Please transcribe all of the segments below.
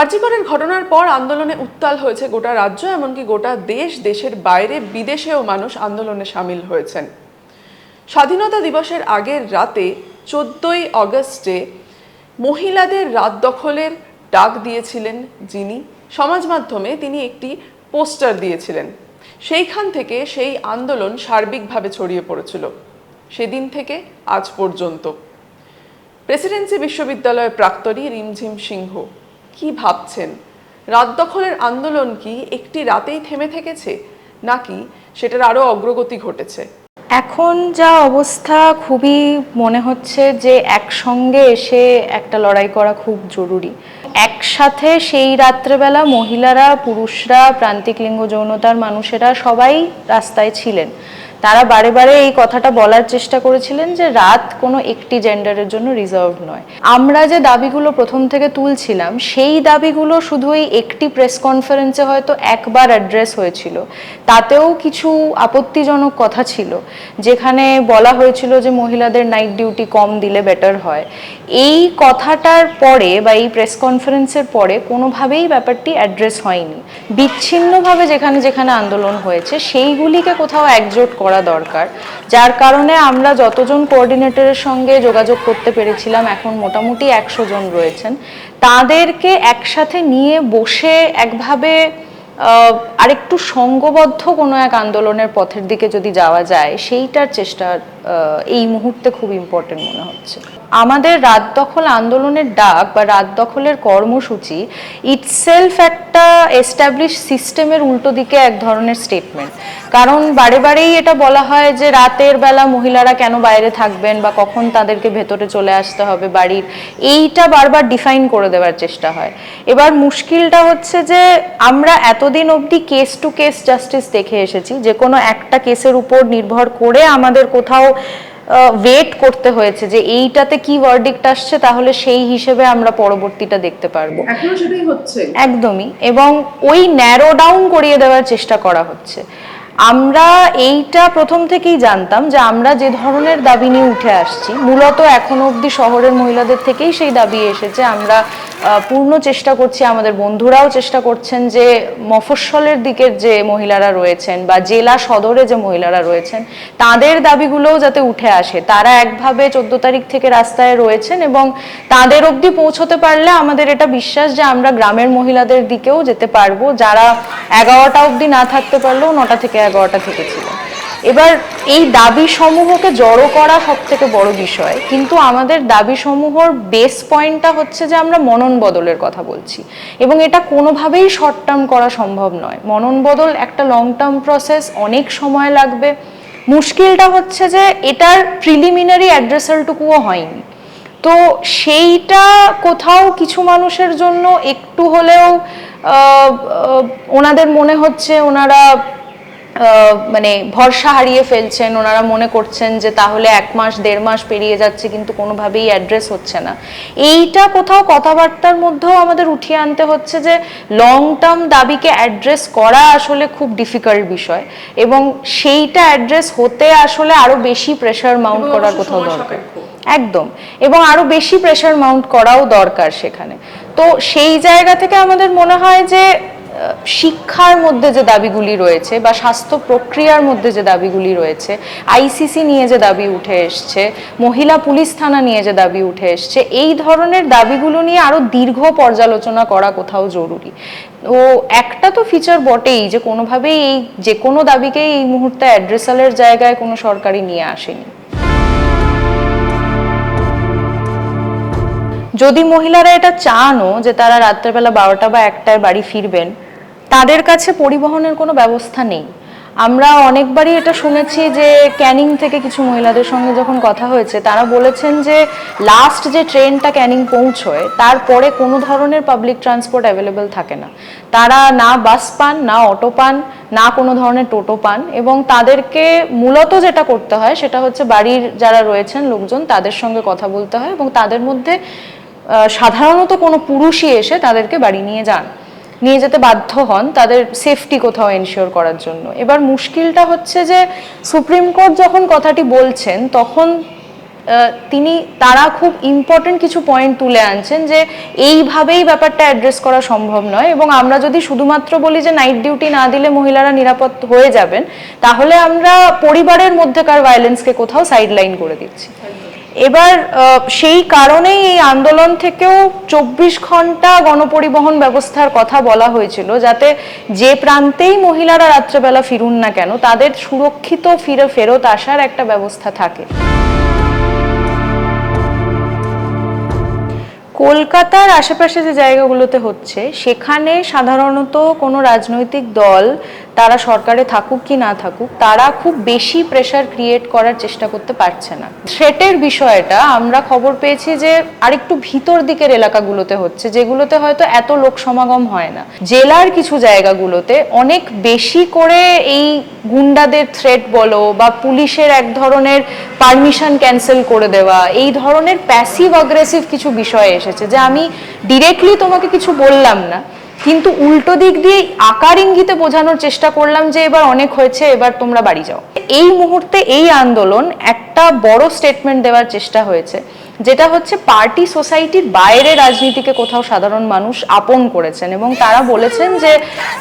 আর্জিকরের ঘটনার পর আন্দোলনে উত্তাল হয়েছে গোটা রাজ্য, এমনকি গোটা দেশ, দেশের বাইরে বিদেশেও মানুষ আন্দোলনে সামিল হয়েছেন। স্বাধীনতা দিবসের আগের রাতে চোদ্দই অগস্টে মহিলাদের রাত দখলের ডাক দিয়েছিলেন যিনি। সমাজ মাধ্যমে তিনি একটি পোস্টার দিয়েছিলেন। সেইখান থেকে সেই আন্দোলন সার্বিকভাবে ছড়িয়ে পড়েছিল। সেদিন থেকে আজ পর্যন্ত। প্রেসিডেন্সি বিশ্ববিদ্যালয়ের প্রাক্তনী রিমঝিম সিংহ। কি ভাবছেন? রাত দখলের আন্দোলন কি একটি রাতেই থেমে থেকেছে, নাকি সেটার আরও অগ্রগতি ঘটেছে? এখন যা অবস্থা, খুবই মনে হচ্ছে যে একসঙ্গে এসে একটা লড়াই করা খুব জরুরি। একসাথে সেই রাত্রেবেলা মহিলারা, পুরুষরা, প্রান্তিক লিঙ্গ যৌনতার মানুষেরা সবাই রাস্তায় ছিলেন। তারা বারে বারে এই কথাটা বলার চেষ্টা করেছিলেন যে রাত কোনো একটি জেন্ডারের জন্য রিজার্ভ নয়। আমরা যে দাবিগুলো প্রথম থেকে তুলছিলাম, সেই দাবিগুলো শুধু এই একটি প্রেস কনফারেন্সে হয়তো একবার অ্যাড্রেস হয়েছিল। তাতেও কিছু আপত্তিজনক কথা ছিল, যেখানে বলা হয়েছিল যে মহিলাদের নাইট ডিউটি কম দিলে বেটার হয়। এই কথাটার পরে বা এই প্রেস কনফারেন্সের পরে কোনোভাবেই ব্যাপারটি অ্যাড্রেস হয়নি। বিচ্ছিন্নভাবে যেখানে যেখানে আন্দোলন হয়েছে, সেইগুলিকে কোথাও একজোট করা দরকার। যার কারণে আমরা যতজন কোঅর্ডিনেটরের সঙ্গে যোগাযোগ করতে পেরেছিলাম, এখন মোটামুটি একশো জন রয়েছেন। তাদেরকে একসাথে নিয়ে বসে একভাবে আরেকটু সঙ্গবদ্ধ কোনো এক আন্দোলনের পথের দিকে যদি যাওয়া যায়, সেইটার চেষ্টা এই মুহূর্তে খুব ইম্পর্টেন্ট মনে হচ্ছে। আমাদের রাত দখল আন্দোলনের ডাক বা রাত দখলের কর্মসূচি ইটসেলফ একটা এস্টাবলিশ সিস্টেমের উল্টো দিকে এক ধরনের স্টেটমেন্ট কারণ বারে বারেই এটা বলা হয় যে রাতের বেলা মহিলারা কেন বাইরে থাকবেন বা কখন তাদেরকে ভেতরে চলে আসতে হবে বাড়ির। এইটা বারবার ডিফাইন করে দেওয়ার চেষ্টা হয়। এবার মুশকিলটা হচ্ছে যে আমরা এতদিন অবধি কেস টু কেস জাস্টিস দেখে এসেছি যে কোনো একটা কেসের উপর নির্ভর করে আমাদের কোথাও ওয়েট করতে হয়েছে যে এইটাতে কি ভার্ডিক্ট আসছে তাহলে সেই হিসেবে আমরা পরবর্তীটা দেখতে পারব। একদমই। এবং ওই ন্যারো ডাউন করিয়ে দেওয়ার চেষ্টা করা হচ্ছে। আমরা এইটা প্রথম থেকেই জানতাম যে আমরা যে ধরনের দাবি নিয়ে উঠে আসছি মূলত এখন অবধি শহরের মহিলাদের থেকেই সেই দাবি এসেছে আমরা পূর্ণ চেষ্টা করছি, আমাদের বন্ধুরাও চেষ্টা করছেন যে মফস্বলের দিকের যে মহিলারা রয়েছেন বা জেলা সদরে যে মহিলারা রয়েছেন, তাদের দাবিগুলোও যাতে উঠে আসে। তারা একভাবে চোদ্দ তারিখ থেকে রাস্তায় রয়েছেন এবং তাদের অবধি পৌঁছতে পারলে আমাদের এটা বিশ্বাস যে আমরা গ্রামের মহিলাদের দিকেও যেতে পারব। যারা এগারোটা অবধি না থাকতে পারলেও নটা থেকে এগারোটা থেকে ছিল এবার এই দাবি সমূহকে জড়ো করা সব থেকে বড় বিষয়। কিন্তু আমাদের দাবি সমূহর বেস পয়েন্টটা হচ্ছে যে আমরা মনন বদলের কথা বলছি। এবং এটা কোনোভাবেই শর্ট টার্ম করা সম্ভব নয়। মনন বদল একটা লং টার্ম প্রসেস অনেক সময় লাগবে। মুশকিলটা হচ্ছে যে এটার প্রিলিমিনারি অ্যাড্রেসালটুকুও হয়নি। তো সেইটা কোথাও কিছু মানুষের জন্য একটু হলেও ওনাদের মনে হচ্ছে, ওনারা মানে ভরসা হারিয়ে ফেলছেন ওনারা মনে করছেন যে তাহলে এক মাস দেড় মাস পেরিয়ে যাচ্ছে কিন্তু কোনোভাবেই অ্যাড্রেস হচ্ছে না। এইটা কোথাও কথাবার্তার মধ্যেও আমাদের উঠিয়ে আনতে হচ্ছে যে লং টার্ম দাবিকে অ্যাড্রেস করা আসলে খুব ডিফিকাল্ট বিষয় এবং সেইটা অ্যাড্রেস হতে আসলে আরও বেশি প্রেশার মাউন্ট করার কোথাও দরকার। একদম। এবং আরও বেশি প্রেশার মাউন্ট করাও দরকার সেখানে। তো সেই জায়গা থেকে আমাদের মনে হয় যে শিক্ষার মধ্যে যে দাবিগুলি রয়েছে বা স্বাস্থ্য প্রক্রিয়ার মধ্যে যে দাবিগুলি রয়েছে, আইসিসি নিয়ে যে দাবি উঠে এসছে, মহিলা পুলিশ থানা নিয়ে যে দাবি উঠে এসছে, এই ধরনের দাবিগুলো নিয়ে আরও দীর্ঘ পর্যালোচনা করা কোথাও জরুরি। ও একটা তো ফিচার বটেই যে কোনোভাবেই এই যে কোনো দাবিকেই এই মুহূর্তে অ্যাড্রেসালের জায়গায় কোনো সরকারি নিয়ে আসেনি। যদি মহিলারা এটা চানও যে তারা রাত্রেবেলা বারোটা বা একটায় বাড়ি ফিরবেন তাদের কাছে পরিবহনের কোনো ব্যবস্থা নেই। আমরা অনেকবারই এটা শুনেছি যে ক্যানিং থেকে কিছু মহিলাদের সঙ্গে যখন কথা হয়েছে, তারা বলেছেন যে লাস্ট যে ট্রেনটা ক্যানিং পৌঁছয়, তারপরে কোনো ধরনের পাবলিক ট্রান্সপোর্ট অ্যাভেলেবেল থাকে না। তারা না বাস পান, না অটো পান, না কোনো ধরনের টোটো পান এবং তাদেরকে মূলত যেটা করতে হয়, সেটা হচ্ছে বাড়ির যারা রয়েছেন লোকজন, তাদের সঙ্গে কথা বলতে হয় এবং তাদের মধ্যে সাধারণত কোনো পুরুষই এসে তাদেরকে বাড়ি নিয়ে যান। নিয়ে যেতে বাধ্য হন তাদের সেফটি কোথাও এনশিওর করার জন্য। এবার মুশকিলটা হচ্ছে যে সুপ্রিম কোর্ট যখন কথাটি বলছেন, তখন তিনি, তারা খুব ইম্পর্টেন্ট কিছু পয়েন্ট তুলে আনছেন যে এইভাবেই ব্যাপারটা অ্যাড্রেস করা সম্ভব নয় এবং আমরা যদি শুধুমাত্র বলি যে নাইট ডিউটি না দিলে মহিলারা নিরাপদ হয়ে যাবেন, তাহলে আমরা পরিবারের মধ্যেকার ভায়োলেন্সকে কোথাও সাইডলাইন করে দিচ্ছি। এবার সেই কারণেই এই আন্দোলন থেকেও চব্বিশ ঘণ্টা গণপরিবহন ব্যবস্থার কথা বলা হয়েছিল, যাতে যে প্রান্তেই মহিলারা রাত্রেবেলা ফিরুন না কেন, তাদের সুরক্ষিত ফিরে ফেরত আসার একটা ব্যবস্থা থাকে। কলকাতার আশেপাশে যে জায়গাগুলোতে হচ্ছে, সেখানে সাধারণত কোনো রাজনৈতিক দল তারা সরকারে থাকুক কি না থাকুক, তারা খুব বেশি প্রেশার ক্রিয়েট করার চেষ্টা করতে পারছে না। থ্রেটের বিষয়টা আমরা খবর পেয়েছি যে আরেকটু ভিতর দিকের এলাকাগুলোতে হচ্ছে, যেগুলোতে হয়তো এত লোক সমাগম হয় না। জেলার কিছু জায়গাগুলোতে অনেক বেশি করে এই গুন্ডাদের থ্রেট বলো বা পুলিশের এক ধরনের পারমিশন ক্যান্সেল করে দেওয়া, এই ধরনের প্যাসিভ অ্যাগ্রেসিভ কিছু বিষয় এসেছে যে আমি ডিরেক্টলি তোমাকে কিছু বললাম না। কিন্তু উল্টো দিক দিয়ে আকার ইঙ্গিতে বোঝানোর চেষ্টা করলাম যে এবার অনেক হয়েছে, এবার তোমরা বাড়ি যাও। এই মুহূর্তে এই আন্দোলন একটা বড় স্টেটমেন্ট দেওয়ার চেষ্টা হয়েছে। যেটা হচ্ছে পার্টি সোসাইটির বাইরে রাজনীতিকে কোথাও সাধারণ মানুষ আপন করেছেন এবং তারা বলেছেন যে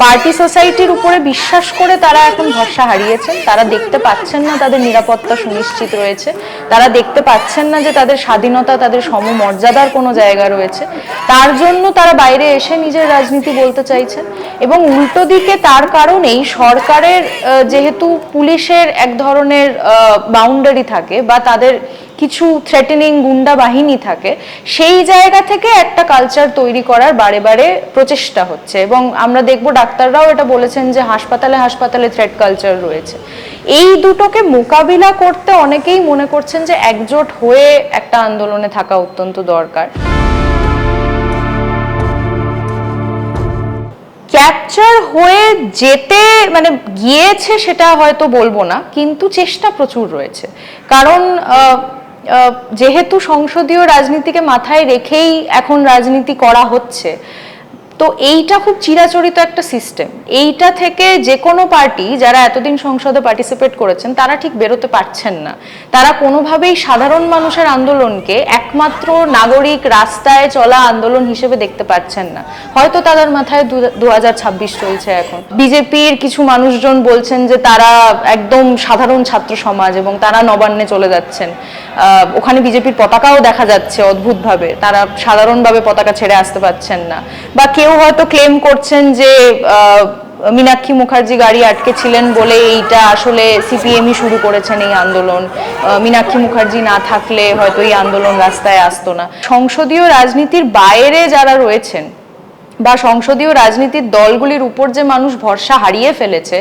পার্টি সোসাইটির উপরে বিশ্বাস করে তারা এখন ভরসা হারিয়েছেন। তারা দেখতে পাচ্ছেন না তাদের নিরাপত্তা সুনিশ্চিত রয়েছে। তারা দেখতে পাচ্ছেন না যে তাদের স্বাধীনতা, তাদের সমমর্যাদার কোনো জায়গা রয়েছে। তার জন্য তারা বাইরে এসে নিজের রাজনীতি বলতে চাইছেন এবং উল্টো দিকে তার কারণেই সরকারের যেহেতু পুলিশের এক ধরনের বাউন্ডারি থাকে বা তাদের কিছু থ্রেটেনিং গুন্ডা বাহিনী থাকে, সেই জায়গা থেকে একটা কালচার তৈরি করার বারে বারে প্রচেষ্টা হচ্ছে। এবং আমরা দেখব ডাক্তাররাও এটা বলেছেন যে হাসপাতালে হাসপাতালে থ্রেট কালচার রয়েছে। এই দুটোকে মোকাবিলা করতে অনেকেই মনে করছেন যে একজোট হয়ে একটা আন্দোলনে থাকা অত্যন্ত দরকার। ক্যাপচার হয়ে যেতে মানে গিয়েছে সেটা হয়তো বলব না, কিন্তু চেষ্টা প্রচুর রয়েছে। কারণ যেহেতু সংসদীয় রাজনীতিকে মাথায় রেখেই এখন রাজনীতি করা হচ্ছে তো এইটা খুব চিরাচরিত একটা সিস্টেম এইটা থেকে যে কোনো পার্টি যারা এতদিন সংসদে পার্টিসিপেট করেছেন, তারা ঠিক বেরোতে পারছেন না। তারা কোনোভাবেই সাধারণ মানুষের আন্দোলনকে একমাত্র নাগরিক রাস্তায় চলা আন্দোলন হিসেবে দেখতে পাচ্ছেন না। হয়তো তাদের মাথায় দু হাজার ছাব্বিশ চলছে এখন। বিজেপির কিছু মানুষজন বলছেন যে তারা একদম সাধারণ ছাত্র সমাজ এবং তারা নবান্নে চলে যাচ্ছেন। ওখানে বিজেপির পতাকাও দেখা যাচ্ছে অদ্ভুতভাবে। তারা সাধারণভাবে পতাকা ছেড়ে আসতে পারছেন না। বা কেউ হয়তো ক্লেম করছেন যে মীনাক্ষী মুখার্জি গাড়ি আটকে ছিলেন বলে এইটা আসলে সিপিএমই শুরু করেছেন এই আন্দোলন। মীনাক্ষী মুখার্জি না থাকলে হয়তো এই আন্দোলন রাস্তায় আসতো না। সংসদীয় রাজনীতির বাইরে যারা রয়েছেন বা সংসদীয় রাজনীতির দলগুলির উপর যে মানুষ ভরসা হারিয়ে ফেলেছে,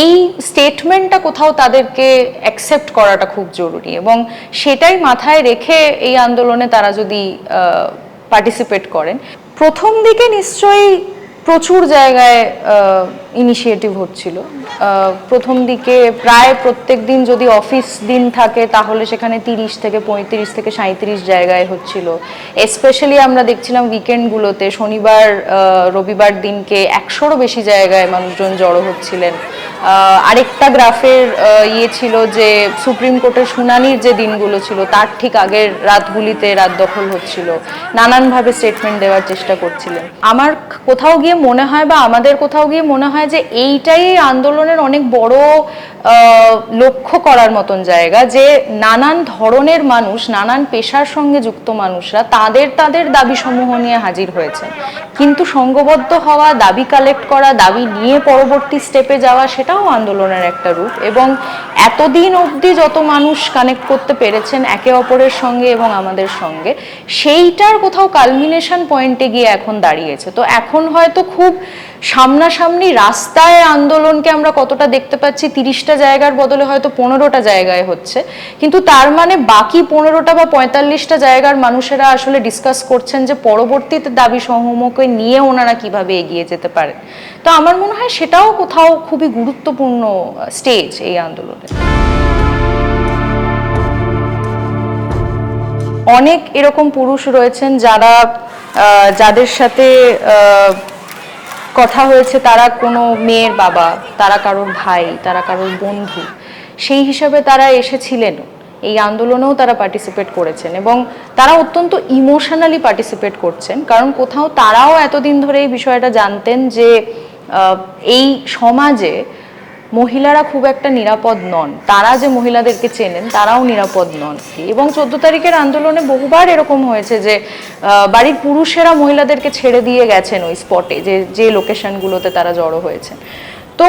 এই স্টেটমেন্টটা কোথাও তাদেরকে অ্যাকসেপ্ট করাটা খুব জরুরি এবং সেটাই মাথায় রেখে এই আন্দোলনে তারা যদি পার্টিসিপেট করেন। প্রথম দিকে নিশ্চয়ই প্রচুর জায়গায় ইনিশিয়েটিভ হচ্ছিল। প্রথম দিকে প্রায় প্রত্যেক দিন যদি অফিস দিন থাকে, তাহলে সেখানে তিরিশ থেকে পঁয়ত্রিশ থেকে সাঁত্রিশ জায়গায় হচ্ছিল। স্পেশালি আমরা দেখছিলাম উইকেন্ডগুলোতে শনিবার রবিবার দিনকে একশোরও বেশি জায়গায় মানুষজন জড়ো হচ্ছিলেন। আরেকটা গ্রাফের ইয়ে ছিল যে সুপ্রিম কোর্টের শুনানির যে দিনগুলো ছিল, তার ঠিক আগের রাতগুলিতে রাত দখল হচ্ছিল। নানানভাবে স্টেটমেন্ট দেওয়ার চেষ্টা করছিলেন। আমার কোথাও গিয়ে মনে হয় বা আমাদের কোথাও গিয়ে মনে হয় যে এইটাই আন্দোলনের অনেক বড় লক্ষ্য করার মতন জায়গা, যে নানান ধরনের মানুষ, নানান পেশার সঙ্গে যুক্ত মানুষরা তাদের তাদের দাবি সমূহ নিয়ে হাজির হয়েছেন। কিন্তু সংঘবদ্ধ হওয়া, দাবি কালেক্ট করা, দাবি নিয়ে পরবর্তী স্টেপে যাওয়া, সেটাও আন্দোলনের একটা রূপ। এবং এতদিন অবধি যত মানুষ কানেক্ট করতে পেরেছেন একে অপরের সঙ্গে এবং আমাদের সঙ্গে, সেইটার কোথাও কালমিনেশন পয়েন্টে গিয়ে এখন দাঁড়িয়েছে। তো এখন হয়তো খুব সামনাসামনি রাস্তায় আন্দোলনকে আমরা কতটা দেখতে পাচ্ছি, তিরিশটা জায়গার বদলে হয়তো পনেরোটা জায়গায় হচ্ছে। কিন্তু তার মানে বাকি পনেরোটা বা পঁয়তাল্লিশটা জায়গার মানুষেরা আসলে ডিসকাস করছেন যে পরবর্তীতে দাবি সমূহকে নিয়ে ওনারা কীভাবে এগিয়ে যেতে পারেন। তো আমার মনে হয় সেটাও কোথাও খুবই গুরুত্বপূর্ণ স্টেজ এই আন্দোলনের। অনেক এরকম পুরুষ রয়েছেন যারা যাদের সাথে কথা হয়েছে, তারা কোনো মেয়ের বাবা, তারা কারোর ভাই, তারা কারোর বন্ধু, সেই হিসাবে তারা এসেছিলেন। এই আন্দোলনেও তারা পার্টিসিপেট করেছেন এবং তারা অত্যন্ত ইমোশনালি পার্টিসিপেট করছেন, কারণ কোথাও তারাও এতদিন ধরে এই বিষয়টা জানতেন যে এই সমাজে মহিলারা খুব একটা নিরাপদ নন। তারা যে মহিলাদেরকে চেনেন, তারাও নিরাপদ নন। এবং চোদ্দ তারিখের আন্দোলনে বহুবার এরকম হয়েছে যে বাড়ির পুরুষেরা মহিলাদেরকে ছেড়ে দিয়ে গেছেন ওই স্পটে যে যে লোকেশনগুলোতে তারা জড়ো হয়েছেন। তো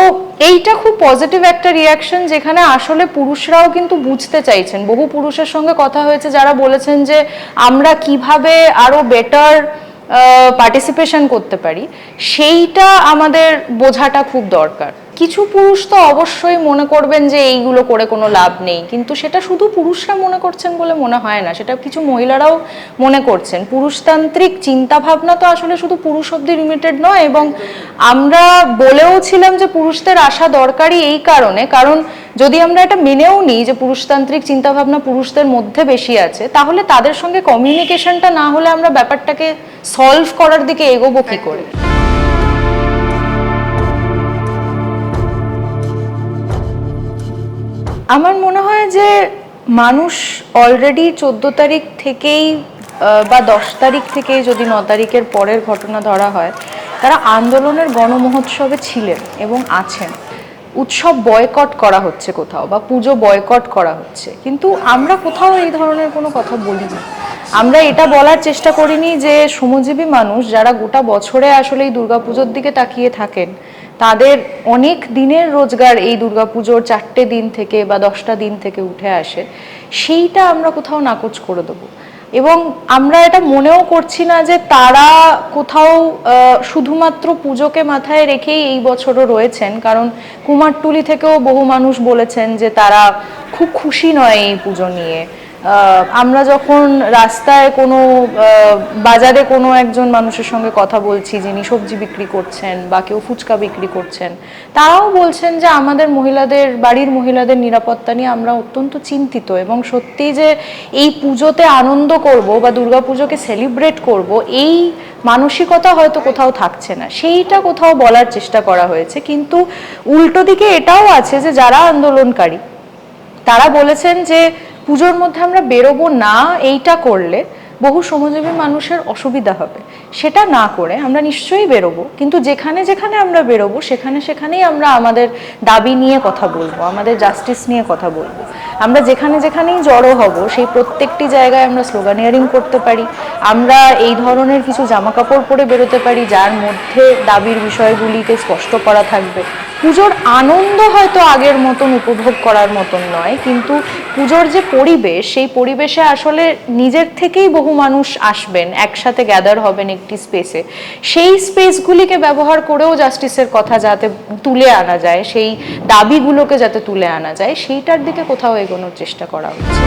এইটা খুব পজিটিভ একটা রিয়াকশন যেখানে আসলে পুরুষরাও কিন্তু বুঝতে চাইছেন। বহু পুরুষের সঙ্গে কথা হয়েছে যারা বলেছেন যে, আমরা কীভাবে আরও বেটার পার্টিসিপেশন করতে পারি। সেইটা আমাদের বোঝাটা খুব দরকার। কিছু পুরুষ তো অবশ্যই মনে করবেন যে এইগুলো করে কোনো লাভ নেই। কিন্তু সেটা শুধু পুরুষরা মনে করছেন বলে মনে হয় না। সেটা কিছু মহিলারাও মনে করছেন। পুরুষতান্ত্রিক চিন্তা ভাবনা তো আসলে শুধু পুরুষ অব্দি লিমিটেড নয় এবং আমরা বলেও ছিলাম যে পুরুষদের আসা দরকারই এই কারণে। কারণ যদি আমরা এটা মেনেও নিই যে পুরুষতান্ত্রিক চিন্তাভাবনা পুরুষদের মধ্যে বেশি আছে, তাহলে তাদের সঙ্গে কমিউনিকেশনটা না হলে আমরা ব্যাপারটাকে সলভ করার দিকে এগোবো কি করে? আমার মনে হয় যে মানুষ অলরেডি চোদ্দ তারিখ থেকেই বা দশ তারিখ থেকেই যদি ন তারিখের পরের ঘটনা ধরা হয়, তারা আন্দোলনের গণমহোৎসবে ছিলেন এবং আছেন। উৎসব বয়কট করা হচ্ছে কোথাও বা পুজো বয়কট করা হচ্ছে। কিন্তু আমরা কোথাও এই ধরনের কোনো কথা বলিনি। আমরা এটা বলার চেষ্টা করিনি যে শ্রমজীবী মানুষ যারা গোটা বছরে আসলে এই দুর্গাপুজোর দিকে তাকিয়ে থাকেন তাদের অনেক দিনের রোজগার এই দুর্গাপুজোর চারটে দিন থেকে বা দশটা দিন থেকে উঠে আসে, সেইটা আমরা কোথাও নাকচ করে দেবো। এবং আমরা এটা মনেও করছি না যে তারা কোথাও শুধুমাত্র পুজোকে মাথায় রেখেই এই বছরও রয়েছেন, কারণ কুমারটুলি থেকেও বহু মানুষ বলেছেন যে তারা খুব খুশি নয় এই পুজো নিয়ে। আমরা যখন রাস্তায় কোনো বাজারে কোনো একজন মানুষের সঙ্গে কথা বলছি, যিনি সবজি বিক্রি করছেন বা কেউ ফুচকা বিক্রি করছেন, তারাও বলছেন যে আমাদের মহিলাদের, বাড়ির মহিলাদের নিরাপত্তা নিয়ে আমরা অত্যন্ত চিন্তিত এবং সত্যি যে এই পুজোতে আনন্দ করব বা দুর্গাপুজোকে সেলিব্রেট করব, এই মানসিকতা হয়তো কোথাও থাকছে না। সেইটা কোথাও বলার চেষ্টা করা হয়েছে, কিন্তু উল্টো দিকে এটাও আছে যে যারা আন্দোলনকারী, তারা বলেছেন যে পুজোর মধ্যে আমরা বেরোবো না, এইটা করলে বহু শ্রমজীবী মানুষের অসুবিধা হবে। সেটা না করে আমরা নিশ্চয়ই বেরোবো, কিন্তু যেখানে যেখানে আমরা বেরোবো, সেখানে সেখানেই আমরা আমাদের দাবি নিয়ে কথা বলব, আমাদের জাস্টিস নিয়ে কথা বলব। আমরা যেখানে যেখানেই জড়ো হব, সেই প্রত্যেকটি জায়গায় আমরা স্লোগানিয়ারিং করতে পারি, আমরা এই ধরনের কিছু জামা কাপড় পরে বেরোতে পারি, যার মধ্যে দাবির বিষয়গুলিকে স্পষ্ট করা থাকবে। পুজোর আনন্দ হয়তো আগের মতন উপভোগ করার মতন নয়, কিন্তু পুজোর যে পরিবেশ, সেই পরিবেশে আসলে নিজের থেকেই বহু মানুষ আসবেন, একসাথে গ্যাদার হবেন একটি স্পেসে সেই স্পেসগুলিকে ব্যবহার করেও জাস্টিসের কথা যাতে তুলে আনা যায়, সেই দাবিগুলোকে যাতে তুলে আনা যায়, সেইটার দিকে কোথাও এগোনোর চেষ্টা করা হচ্ছে।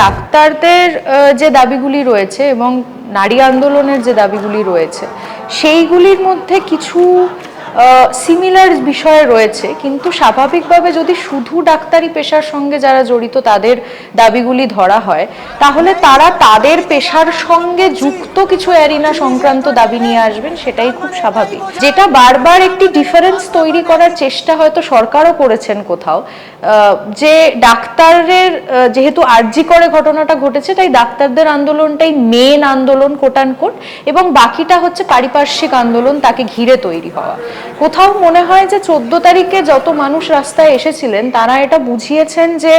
ডাক্তারদের যে দাবিগুলি রয়েছে এবং নারী আন্দোলনের যে দাবিগুলি রয়েছে সেইগুলির মধ্যে কিছু সিমিলার বিষয় রয়েছে, কিন্তু স্বাভাবিকভাবে যদি শুধু ডাক্তারি পেশার সঙ্গে যারা জড়িত তাদের দাবিগুলি ধরা হয়, তাহলে তারা তাদের পেশার সঙ্গে যুক্ত কিছু অ্যারিনা সংক্রান্ত দাবি নিয়ে আসবেন, সেটাই খুব স্বাভাবিক। যেটা বারবার একটি ডিফারেন্স তৈরি করার চেষ্টা হয়তো সরকারও করেছেন কোথাও যে ডাক্তারের যেহেতু আর্জি করে ঘটনাটা ঘটেছে, তাই ডাক্তারদের আন্দোলনটাই মেন আন্দোলন কোটান কোট এবং বাকিটা হচ্ছে পারিপার্শ্বিক আন্দোলন, তাকে ঘিরে তৈরি হওয়া। কোথাও মনে হয় যে চোদ্দ তারিখে যত মানুষ রাস্তায় এসেছিলেন, তারা এটা বুঝিয়েছেন যে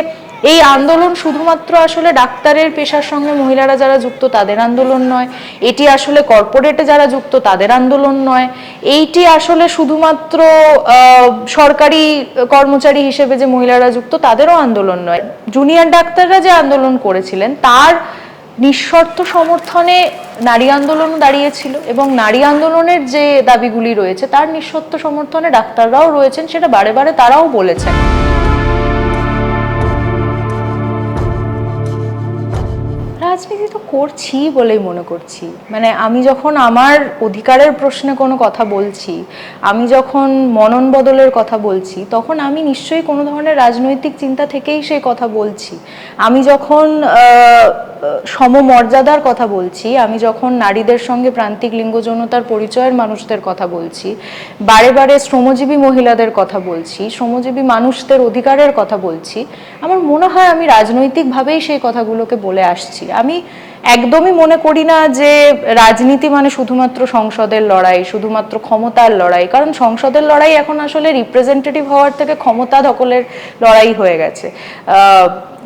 এই আন্দোলন শুধুমাত্র আসলে ডাক্তারের পেশার সঙ্গে মহিলারা যারা যুক্ত, তাদের আন্দোলন নয়। এটি আসলে কর্পোরেটে যারা যুক্ত, তাদের আন্দোলন নয়। এইটি আসলে শুধুমাত্র সরকারি কর্মচারী হিসেবে যে মহিলারা যুক্ত, তাদেরও আন্দোলন নয়। জুনিয়র ডাক্তাররা যে আন্দোলন করেছিলেন, তার নিঃশর্ত সমর্থনে নারী আন্দোলন দাঁড়িয়েছিল এবং নারী আন্দোলনের যে দাবিগুলি রয়েছে, তার নিঃশর্ত সমর্থনে ডাক্তাররাও রয়েছেন, সেটা বারে বারে তারাও বলেছেন। রাজনীতি তো করছি বলেই মনে করছি মানে আমি যখন আমার অধিকারের প্রশ্নে কোনো কথা বলছি, আমি যখন মনন বদলের কথা বলছি, তখন আমি নিশ্চয়ই কোনো ধরনের রাজনৈতিক চিন্তা থেকেই সেই কথা বলছি। আমি যখন সমমর্যাদার কথা বলছি, আমি যখন নারীদের সঙ্গে প্রান্তিক লিঙ্গ যৌনতার পরিচয়ের মানুষদের কথা বলছি, বারে বারে শ্রমজীবী মহিলাদের কথা বলছি, শ্রমজীবী মানুষদের অধিকারের কথা বলছি, আমার মনে হয় আমি রাজনৈতিকভাবেই সেই কথাগুলোকে বলে আসছি। আমি একদমই মনে করি না যে রাজনীতি মানে শুধুমাত্র সংসদের লড়াই, শুধুমাত্র ক্ষমতার লড়াই। কারণ সংসদের লড়াই এখন আসলে রিপ্রেজেন্টেটিভ হওয়ার থেকে ক্ষমতা দখলের লড়াই হয়ে গেছে।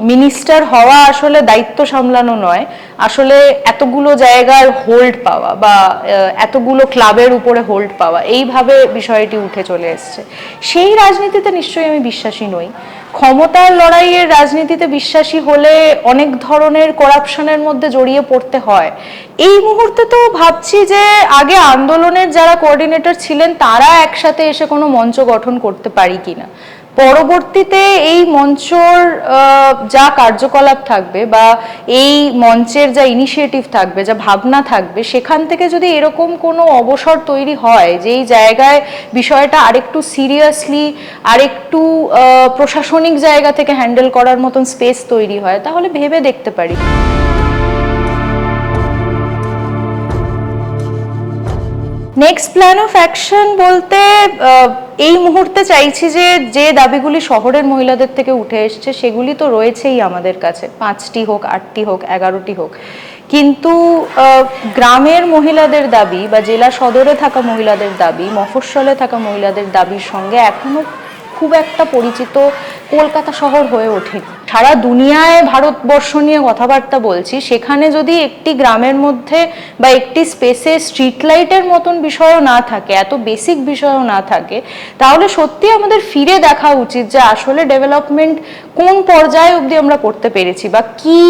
মিনিস্টার হওয়া আসলে দায়িত্ব সামলানো নয়। আসলে এতগুলো জায়গার হোল্ড পাওয়া বা এতগুলো ক্লাবের উপরে হোল্ড পাওয়া, এইভাবে বিষয়টি উঠে চলে এসছে। সেই রাজনীতিতে নিশ্চয়ই আমি বিশ্বাসী নই। ক্ষমতার লড়াইয়ের রাজনীতিতে বিশ্বাসী হলে অনেক ধরনের করাপশনের মধ্যে জড়িয়ে পড়তে হয়। এই মুহূর্তে তো ভাবছি যে আগে আন্দোলনের যারা কোঅর্ডিনেটর ছিলেন, তারা একসাথে এসে কোনো মঞ্চ গঠন করতে পারি কিনা? পরবর্তীতে এই মঞ্চর যা কার্যকলাপ থাকবে বা এই মঞ্চের যা ইনিশিয়েটিভ থাকবে, যা ভাবনা থাকবে, সেখান থেকে যদি এরকম কোনো অবসর তৈরি হয় যেই জায়গায় বিষয়টা আরেকটু সিরিয়াসলি আরেকটু প্রশাসনিক জায়গা থেকে হ্যান্ডেল করার মতন স্পেস তৈরি হয়, তাহলে ভেবে দেখতে পারি। নেক্সট প্ল্যান অফ অ্যাকশন বলতে এই মুহূর্তে চাইছি যে যে দাবিগুলি শহরের মহিলাদের থেকে উঠে এসছে, সেগুলি তো রয়েছেই আমাদের কাছে। পাঁচটি হোক, আটটি হোক, এগারোটি হোক। কিন্তু গ্রামের মহিলাদের দাবি বা জেলা সদরে থাকা মহিলাদের দাবি, মফস্বলে থাকা মহিলাদের দাবির সঙ্গে এখনও খুব একটা পরিচিত কলকাতা শহর হয়ে ওঠে। সারা দুনিয়ায় ভারতবর্ষ নিয়ে কথাবার্তা বলছি, সেখানে যদি একটি গ্রামের মধ্যে বা একটি স্পেসে স্ট্রিট লাইটের মতন বিষয়ও না থাকে, এত বেসিক বিষয়ও না থাকে, তাহলে সত্যি আমাদের ফিরে দেখা উচিত যে আসলে ডেভেলপমেন্ট কোন পর্যায়ে অবধি আমরা করতে পেরেছি বা কি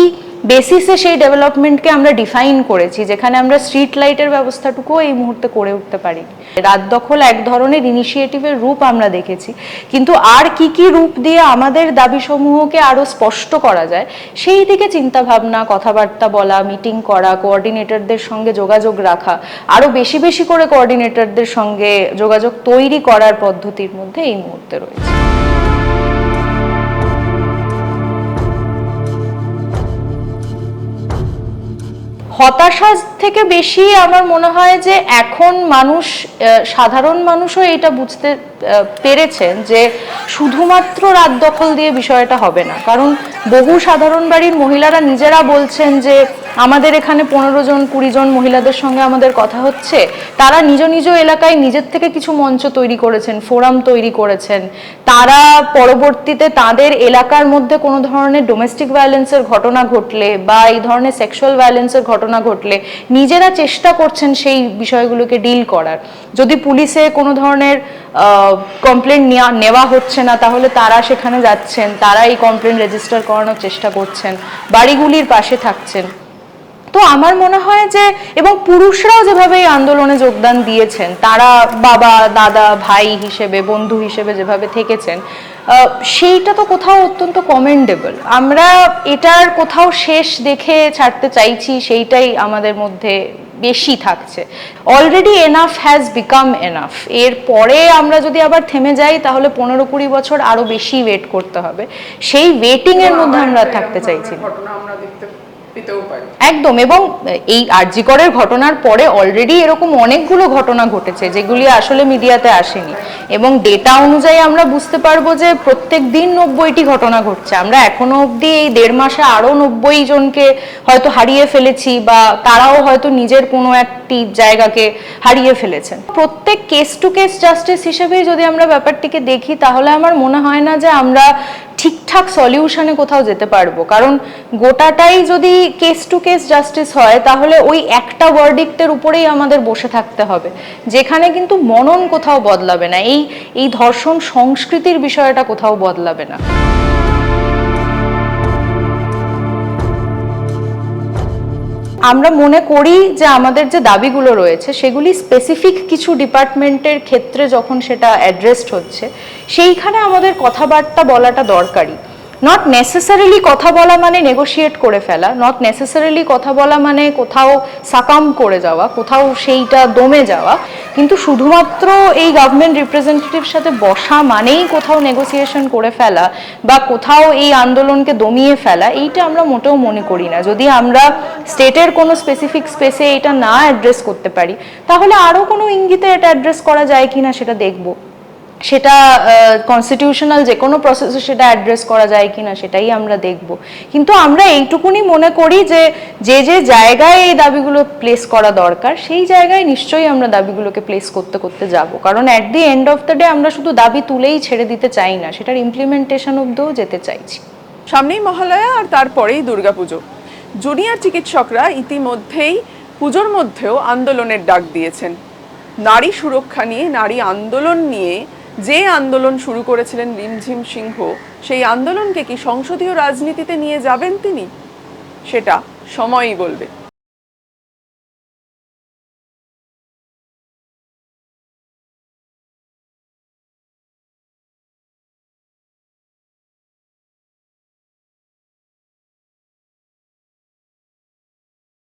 বেসিসে সেই ডেভেলপমেন্টকে আমরা ডিফাইন করেছি, যেখানে আমরা স্ট্রিট লাইটের ব্যবস্থাটুকুও এই মুহূর্তে করে উঠতে পারি। রাত দখল এক ধরনের ইনিশিয়েটিভের রূপ আমরা দেখেছি, কিন্তু আর কি কি রূপ দিয়ে আমাদের দাবিসমূহকে আরও স্পষ্ট করা যায়, সেই দিকে চিন্তা ভাবনা কথাবার্তা বলা মিটিং করা কোঅর্ডিনেটরদের সঙ্গে যোগাযোগ রাখা আরও বেশি বেশি করে কোঅর্ডিনেটরদের সঙ্গে যোগাযোগ তৈরি করার পদ্ধতির মধ্যে এই মুহূর্তে রয়েছে। হতাশা থেকে বেশি আমার মনে হয় যে এখন মানুষ সাধারণ মানুষও এটা বুঝতে পেরেছেন যে শুধুমাত্র রাত দখল দিয়ে বিষয়টা হবে না। কারণ বহু সাধারণ বাড়ির মহিলারা নিজেরা বলছেন যে আমাদের এখানে পনেরো জন, কুড়ি জন মহিলাদের সঙ্গে আমাদের কথা হচ্ছে। তারা নিজ নিজ এলাকায় নিজের থেকে কিছু মঞ্চ তৈরি করেছেন, ফোরাম তৈরি করেছেন। তারা পরবর্তীতে তাদের এলাকার মধ্যে কোনো ধরনের ডোমেস্টিক ভায়োলেন্সের ঘটনা ঘটলে বা এই ধরনের সেক্সুয়াল ভায়োলেন্সের ঘটনা ঘটলে নিজেরা চেষ্টা করছেন সেই বিষয়গুলোকে ডিল করার। যদি পুলিশে কোনো ধরনের কমপ্লেন নেওয়া হচ্ছে না, তাহলে তারা সেখানে যাচ্ছেন, তারা এই কমপ্লেন রেজিস্টার করানোর চেষ্টা করছেন, বাড়িগুলির পাশে থাকছেন। তো আমার মনে হয় যে এবং পুরুষরাও যেভাবে এই আন্দোলনে যোগদান দিয়েছেন তারা বাবা দাদা ভাই হিসেবে বন্ধু হিসেবে যেভাবে থেকেছেন সেইটা তো কোথাও অত্যন্ত কমেন্ডেবল আমরা এটার কোথাও শেষ দেখে ছাড়তে চাইছি সেইটাই আমাদের মধ্যে বেশি থাকছে। Already enough has become enough এর পরে আমরা যদি আবার থেমে যাই তাহলে পনেরো কুড়ি বছর আরও বেশি ওয়েট করতে হবে। সেই ওয়েটিং এর মধ্যে আমরা থাকতে চাইছি না। একদম, এবং এই আরজিকরের ঘটনার পরে অলরেডি এরকম অনেকগুলো ঘটনা ঘটেছে, যেগুলি আসলে মিডিয়াতে আসেনি। এবং ডেটা অনুযায়ী আমরা বুঝতে পারব যে প্রত্যেক দিন নব্বইটি ঘটনা ঘটছে। আমরা এখনও অবধি এই দেড় মাসে আরও নব্বই জনকে হয়তো হারিয়ে ফেলেছি, বা তারাও হয়তো নিজের কোনো একটি জায়গাকে হারিয়ে ফেলেছেন। প্রত্যেক কেস টু কেস জাস্টিস হিসেবেই যদি আমরা ব্যাপারটিকে দেখি, তাহলে আমার মনে হয় না যে আমরা ঠিকঠাক সলিউশনে কোথাও যেতে পারব। কারণ গোটাটাই যদি কেস টু কেস জাস্টিস হয়, তাহলে ওই একটা ওয়ার্ডিক্টের উপরেই আমাদের বসে থাকতে হবে। যেখানে কিন্তু মনন কোথাও বদলাবে না, এই এই ধর্ষণ সংস্কৃতির বিষয়টা কোথাও বদলাবে না। আমরা মনে করি যে আমাদের যে দাবিগুলো রয়েছে, সেগুলি স্পেসিফিক কিছু ডিপার্টমেন্টের ক্ষেত্রে যখন সেটা অ্যাড্রেসড হচ্ছে, সেইখানে আমাদের কথাবার্তা বলাটা দরকারি নট নেসেসারিলি কথা বলা মানে নেগোশিয়েট করে ফেলা নট নেসেসারিলি কথা বলা মানে কোথাও সাকাম করে যাওয়া, কোথাও সেইটা দমে যাওয়া, কিন্তু শুধুমাত্র এই গভর্নমেন্ট রিপ্রেজেন্টেটিভ সাথে বসা মানেই কোথাও নেগোসিয়েশন করে ফেলা বা কোথাও এই আন্দোলনকে দমিয়ে ফেলা, এইটা আমরা মোটেও মনে করি না। যদি আমরা স্টেটের কোনো স্পেসিফিক স্পেসে এটা না অ্যাড্রেস করতে পারি, তাহলে আরও কোনো ইঙ্গিতে এটা অ্যাড্রেস করা যায় কিনা সেটা দেখব। সেটা কনস্টিটিউশনাল যে কোনো প্রসেসে সেটা অ্যাড্রেস করা যায় কিনা সেটাই আমরা দেখব। কিন্তু আমরা এইটুকুনি মনে করি যে যে যে জায়গায় এই দাবিগুলো প্লেস করা দরকার, সেই জায়গায় নিশ্চয়ই আমরা দাবিগুলোকে প্লেস করতে করতে যাব। কারণ at the end of the day আমরা শুধু দাবি তুলেই ছেড়ে দিতে চাই না, সেটার ইমপ্লিমেন্টেশন অব্দিও যেতে চাইছি। সামনেই মহালয়া আর তারপরেই দুর্গাপুজো। জুনিয়র চিকিৎসকরা ইতিমধ্যেই পুজোর মধ্যেও আন্দোলনের ডাক দিয়েছেন। নারী সুরক্ষা নিয়ে, নারী আন্দোলন নিয়ে যে আন্দোলন শুরু করেছিলেন রিমঝিম সিংহ, সেই আন্দোলনকে কি সংসদীয় রাজনীতিতে নিয়ে যাবেন তিনি? সেটা সময়ই বলবে।